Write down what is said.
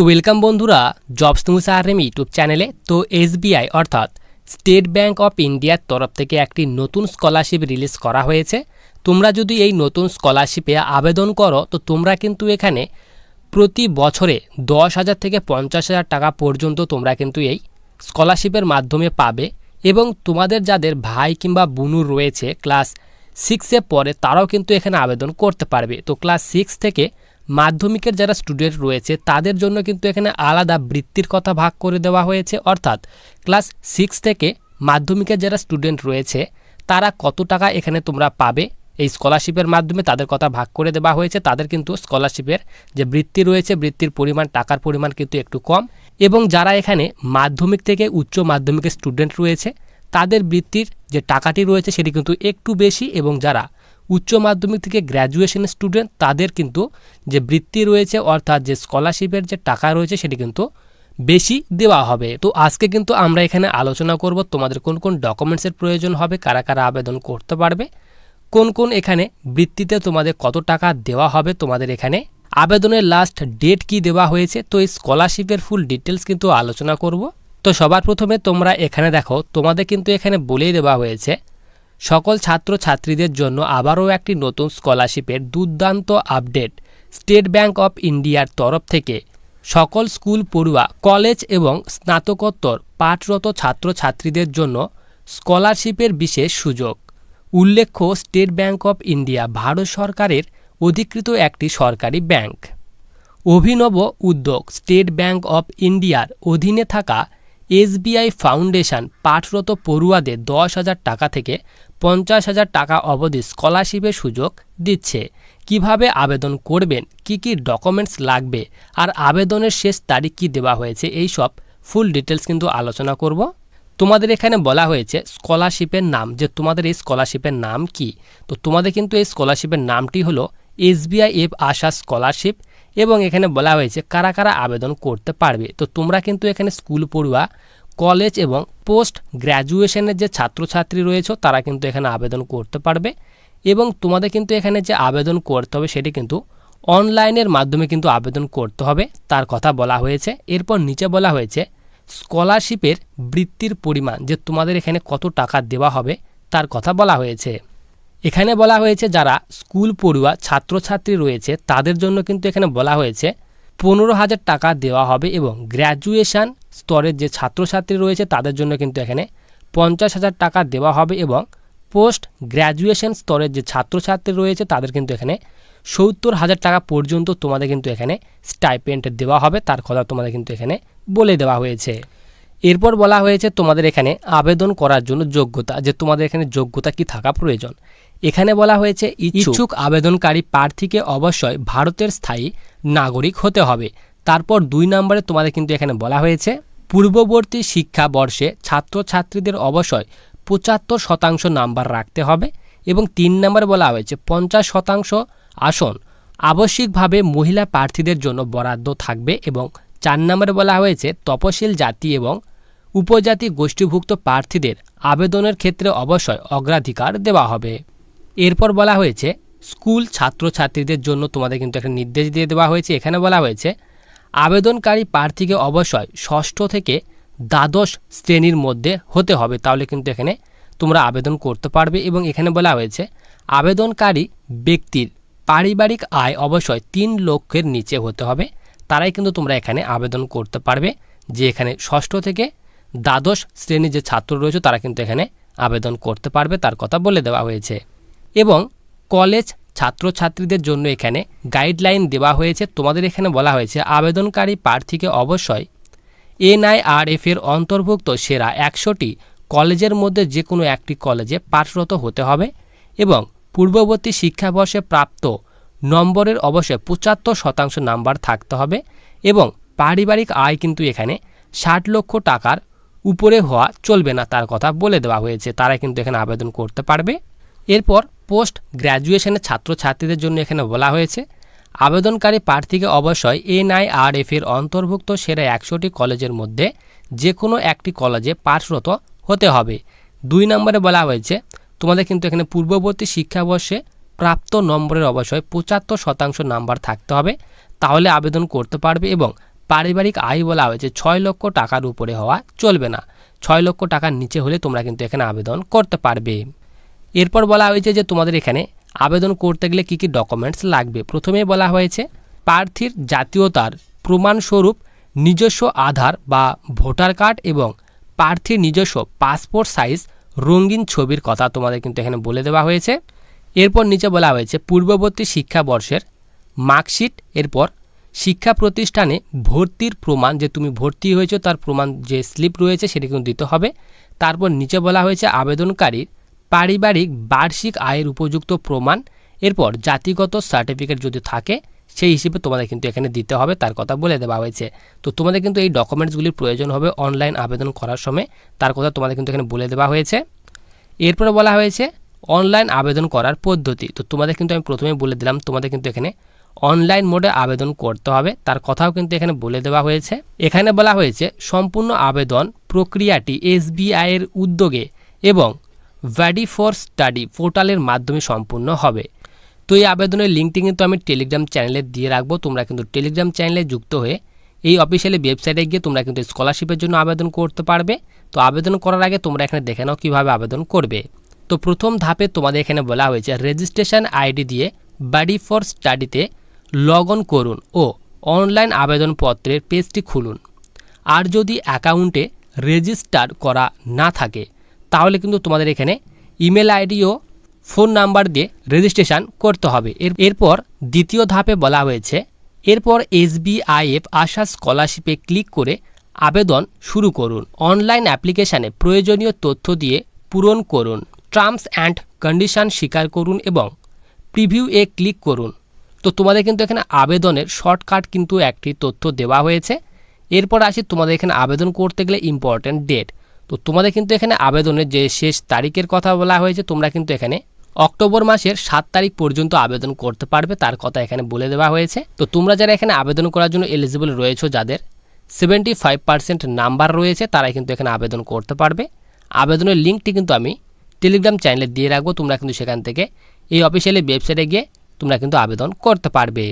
তো ওয়েলকাম বন্ধুরা jobs news R M YouTube চ্যানেলে তো এসবিআই অর্থাৎ স্টেট ব্যাংক অফ ইন্ডিয়ার তরফ থেকে একটি নতুন স্কলারশিপ রিলিজ করা হয়েছে। তোমরা যদি এই নতুন স্কলারশিপে আবেদন করো, তো তোমরা কিন্তু এখানে প্রতি বছরে দশ হাজার থেকে পঞ্চাশ হাজার টাকা পর্যন্ত তোমরা কিন্তু এই স্কলারশিপের মাধ্যমে পাবে এবং তোমাদের যাদের ভাই কিংবা বুনুর রয়েছে ক্লাস সিক্সে পরে তারাও কিন্তু এখানে আবেদন করতে পারবে। তো ক্লাস সিক্স থেকে মাধ্যমিকের যারা স্টুডেন্ট রয়েছে, তাদের জন্য কিন্তু এখানে আলাদা বৃত্তির কথা ভাগ করে দেওয়া হয়েছে। অর্থাৎ ক্লাস সিক্স থেকে মাধ্যমিকের যারা স্টুডেন্ট রয়েছে, তারা কত টাকা এখানে তোমরা পাবে? এই স্কলারশিপের মাধ্যমে তাদের কথা ভাগ করে দেওয়া হয়েছে। তাদের কিন্তু স্কলারশিপের যে বৃত্তি রয়েছে, বৃত্তির পরিমাণ, টাকার পরিমাণ কিন্তু একটু কম। এবং যারা এখানে মাধ্যমিক থেকে উচ্চ মাধ্যমিকের স্টুডেন্ট রয়েছে, তাদের বৃত্তির যে টাকাটি রয়েছে, সেটি কিন্তু একটু বেশি। এবং যারা উচ্চ মাধ্যমিক থেকে গ্র্যাজুয়েশন স্টুডেন্ট তাদের কিন্তু যে বৃত্তি রয়েছে, অর্থাৎ যে স্কলারশিপের যে টাকা রয়েছে, সেটি কিন্তু বেশি দেওয়া হবে। তো আজকে কিন্তু আমরা এখানে আলোচনা করব তোমাদের কোন কোন ডকুমেন্টসের প্রয়োজন হবে, কারা কারা আবেদন করতে পারবে, কোন কোন এখানে বৃত্তিতে তোমাদের কত টাকা দেওয়া হবে, তোমাদের এখানে আবেদনের লাস্ট ডেট কি দেওয়া হয়েছে, তো এই স্কলারশিপের ফুল ডিটেলস কিন্তু আলোচনা করব। তো সবার প্রথমে তোমরা এখানে দেখো, তোমাদের কিন্তু এখানে বলেই দেওয়া হয়েছে সকল ছাত্র ছাত্রীদের জন্য আবারও একটি নতুন স্কলারশিপের দুর্দান্ত আপডেট স্টেট ব্যাংক অফ ইন্ডিয়ার তরফ থেকে। সকল স্কুল পড়ুয়া, কলেজ এবং স্নাতকোত্তর পাঠরত ছাত্রছাত্রীদের জন্য স্কলারশিপের বিশেষ সুযোগ। উল্লেখ্য, State Bank of India Bharat সরকারের অধিকৃত একটি সরকারি ব্যাংক। অভিনব উদ্যোগ স্টেট ব্যাংক অফ ইন্ডিয়ার অধীনে থাকা এসবিআই ফাউন্ডেশন পাঠরত পড়ুয়াদের দশ হাজার টাকা থেকে পঞ্চাশ হাজার টাকা অবধি স্কলারশিপের সুযোগ দিচ্ছে। কীভাবে আবেদন করবেন? কি কি ডকুমেন্টস লাগবে? আর আবেদনের শেষ তারিখ কী দেওয়া হয়েছে? এই সব ফুল ডিটেলস কিন্তু আলোচনা করব। তোমাদের এখানে বলা হয়েছে স্কলারশিপের নাম। যে তোমাদের এই স্কলারশিপের নাম কি? তো তোমাদের কিন্তু এই স্কলারশিপের নামটি হলো এসবিআই এফ আশা স্কলারশিপ। এবং এখানে বলা হয়েছে কারা কারা আবেদন করতে পারবে। তো তোমরা কিন্তু এখানে স্কুল পড়ুয়া, কলেজ এবং পোস্ট গ্র্যাজুয়েশনের যে ছাত্রছাত্রী রয়েছে, তারা কিন্তু এখানে আবেদন করতে পারবে এবং তোমাদের কিন্তু এখানে যে আবেদন করতে হবে, সেটি কিন্তু অনলাইনের মাধ্যমে কিন্তু আবেদন করতে হবে, তার কথা বলা হয়েছে। এরপর নিচে বলা হয়েছে, স্কলারশিপের বৃত্তির পরিমাণ, যে তোমাদের এখানে কত টাকা দেওয়া হবে, তার কথা বলা হয়েছে। এখানে বলা হয়েছে যারা স্কুল পড়ুয়া, ছাত্রছাত্রী রয়েছে, তাদের জন্য কিন্তু এখানে বলা হয়েছে পনেরো হাজার টাকা দেওয়া হবে এবং গ্র্যাজুয়েশান স্তরের যে ছাত্রছাত্রী রয়েছে, তাদের জন্য কিন্তু এখানে পঞ্চাশ হাজার টাকা দেওয়া হবে এবং পোস্ট গ্র্যাজুয়েশন স্তরের যে ছাত্রছাত্রী রয়েছে, তাদের কিন্তু এখানে সত্তর হাজার টাকা পর্যন্ত তোমাদের কিন্তু এখানে স্টাইপেন্ট দেওয়া হবে। তার কথা তোমাদের কিন্তু এখানে বলে দেওয়া হয়েছে। এরপর বলা হয়েছে তোমাদের এখানে আবেদন করার জন্য যোগ্যতা, যে তোমাদের এখানে যোগ্যতা কি থাকা প্রয়োজন। এখানে বলা হয়েছে, ইচ্ছুক আবেদনকারী প্রার্থীকে অবশ্যই ভারতের স্থায়ী নাগরিক হতে হবে। তারপর দুই নম্বরে তোমাদের কিন্তু এখানে বলা হয়েছে, পূর্ববর্তী শিক্ষাবর্ষে ছাত্রছাত্রীদের অবশ্যই পঁচাত্তর শতাংশ নাম্বার রাখতে হবে এবং তিন নম্বরে বলা হয়েছে, পঞ্চাশ শতাংশ আসন আবশ্যিকভাবে মহিলা প্রার্থীদের জন্য বরাদ্দ থাকবে এবং চার নম্বরে বলা হয়েছে, তপশিল জাতি এবং উপজাতি গোষ্ঠীভুক্ত প্রার্থীদের আবেদনের ক্ষেত্রে অবশ্যই অগ্রাধিকার দেওয়া হবে। এরপর বলা হয়েছে, স্কুল ছাত্রছাত্রীদের জন্য তোমাদের কিন্তু একটা নির্দেশ দিয়ে দেওয়া হয়েছে। এখানে বলা হয়েছে, আবেদনকারী প্রার্থীকে অবশ্যই ষষ্ঠ থেকে দ্বাদশ শ্রেণির মধ্যে হতে হবে। তাহলে কিন্তু এখানে তোমরা আবেদন করতে পারবে এবং এখানে বলা হয়েছে, আবেদনকারী ব্যক্তির পারিবারিক আয় অবশ্যই তিন লক্ষের নিচে হতে হবে। তারাই কিন্তু তোমরা এখানে আবেদন করতে পারবে যে এখানে ষষ্ঠ থেকে দ্বাদশ শ্রেণির যে ছাত্র রয়েছে, তারা কিন্তু এখানে আবেদন করতে পারবে। তার কথা বলে দেওয়া হয়েছে। এবং কলেজ ছাত্রছাত্রীদের জন্য এখানে গাইডলাইন দেওয়া হয়েছে। তোমাদের এখানে বলা হয়েছে, আবেদনকারী প্রার্থীকে অবশ্যই এনআইআরএফ এর অন্তর্ভুক্ত সেরা একশোটি কলেজের মধ্যে যে কোনো একটি কলেজে পাঠরত হতে হবে এবং পূর্ববর্তী শিক্ষাবর্ষে প্রাপ্ত নম্বরের অবশ্যই পঁচাত্তর শতাংশ নাম্বার থাকতে হবে এবং পারিবারিক আয় কিন্তু এখানে ষাট লক্ষ টাকার উপরে হওয়া চলবে না তার কথা বলে দেওয়া হয়েছে। তারা কিন্তু এখানে আবেদন করতে পারবে। এরপর পোস্ট গ্র্যাজুয়েশনের ছাত্রছাত্রীদের জন্য এখানে বলা হয়েছে, আবেদনকারী প্রার্থীকে অবশ্যই এনআইআরএফ এর অন্তর্ভুক্ত সেরা একশোটি কলেজের মধ্যে যে কোনো একটি কলেজে পাঠরত হতে হবে। দুই নম্বরে বলা হয়েছে, তোমাদের কিন্তু এখানে পূর্ববর্তী শিক্ষাবর্ষে প্রাপ্ত নম্বরের অবশ্যই পঁচাত্তর শতাংশ নাম্বার থাকতে হবে। তাহলে আবেদন করতে পারবে এবং পারিবারিক আয় বলা হয়েছে ছয় লক্ষ টাকার উপরে হওয়া চলবে না। ছয় লক্ষ টাকার নিচে হলে তোমরা কিন্তু এখানে আবেদন করতে পারবে। এরপর বলা হয়েছে যে তোমাদের এখানে আবেদন করতে গেলে কী কী ডকুমেন্টস লাগবে? প্রথমেই বলা হয়েছে, প্রার্থীর জাতীয়তার প্রমাণস্বরূপ নিজস্ব আধার বা ভোটার কার্ড এবং প্রার্থীর নিজস্ব পাসপোর্ট সাইজ রঙিন ছবির কথা তোমাদের কিন্তু এখানে বলে দেওয়া হয়েছে। এরপর নিচে বলা হয়েছে, পূর্ববর্তী শিক্ষাবর্ষের মার্কশিট, এরপর শিক্ষা প্রতিষ্ঠানে ভর্তির প্রমাণ, যে তুমি ভর্তি হয়েছো তার প্রমাণ যে স্লিপ রয়েছে সেটি কিন্তু দিতে হবে। তারপর নিচে বলা হয়েছে, আবেদনকারীর পারিবারিক বার্ষিক আয়ের উপযুক্ত প্রমাণ, এরপর জাতিগত সার্টিফিকেট যদি থাকে, সেই হিসেবে তোমাদের কিন্তু এখানে দিতে হবে, তার কথা বলে দেওয়া হয়েছে। তো তোমাদের কিন্তু এই ডকুমেন্টসগুলির প্রয়োজন হবে অনলাইন আবেদন করার সময়, তার কথা তোমাদের কিন্তু এখানে বলে দেওয়া হয়েছে। এরপরে বলা হয়েছে অনলাইন আবেদন করার পদ্ধতি। তো তোমাদের কিন্তু আমি প্রথমে বলে দিলাম, তোমাদের কিন্তু এখানে অনলাইন মোডে আবেদন করতে হবে, তার কথাও কিন্তু এখানে বলে দেওয়া হয়েছে। এখানে বলা হয়েছে, সম্পূর্ণ আবেদন প্রক্রিয়াটি এসবিআই এর উদ্যোগে এবং ভ্যাডি ফর স্টাডি পোর্টালের মাধ্যমে সম্পূর্ণ হবে। তো এই আবেদনের লিঙ্কটি কিন্তু আমি টেলিগ্রাম চ্যানেলে দিয়ে রাখব। তোমরা কিন্তু টেলিগ্রাম চ্যানেলে যুক্ত হয়ে এই অফিসিয়ালি ওয়েবসাইটে গিয়ে তোমরা কিন্তু স্কলারশিপের জন্য আবেদন করতে পারবে। তো আবেদন করার আগে তোমরা এখানে দেখে নাও কীভাবে আবেদন করবে। তো প্রথম ধাপে তোমাদের এখানে বলা হয়েছে রেজিস্ট্রেশন আইডি দিয়ে বাডি ফর স্টাডিতে লগ অন করুন ও অনলাইন আবেদনপত্রের পেজটি খুলুন। আর যদি অ্যাকাউন্টে রেজিস্টার করা না থাকে তাহলে কিন্তু তোমাদের এখানে ইমেল আইডি ও ফোন নাম্বার দিয়ে রেজিস্ট্রেশন করতে হবে। এর, এরপর দ্বিতীয় ধাপে বলা হয়েছে, এরপর এসবিআইএফ আসা স্কলারশিপে ক্লিক করে আবেদন শুরু করুন। অনলাইন অ্যাপ্লিকেশানে প্রয়োজনীয় তথ্য দিয়ে পূরণ করুন। টার্মস অ্যান্ড কন্ডিশন স্বীকার করুন এবং প্রিভিউ এ ক্লিক করুন। তো তোমাদের কিন্তু এখানে আবেদনের শর্টকাট কিন্তু একটি তথ্য দেওয়া হয়েছে। এরপর আসি তোমাদের এখানে আবেদন করতে গেলে ইম্পর্ট্যান্ট ডেট তো তোমাদের কিন্তু এখানে আবেদনের যে শেষ তারিখের কথা বলা হয়েছে, তোমরা কিন্তু এখানে অক্টোবর মাসের সাত তারিখ পর্যন্ত আবেদন করতে পারবে, তার কথা এখানে বলে দেওয়া হয়েছে। তো তোমরা যারা এখানে আবেদন করার জন্য এলিজিবল রয়েছে, যাদের সেভেন্টি ফাইভ পার্সেন্ট নাম্বার রয়েছে, তারাই কিন্তু এখানে আবেদন করতে পারবে। আবেদনের লিঙ্কটি কিন্তু আমি টেলিগ্রাম চ্যানেলে দিয়ে রাখব, তোমরা কিন্তু সেখান থেকে এই অফিসিয়ালি ওয়েবসাইটে গিয়ে তোমরা কিন্তু আবেদন করতে পারবে।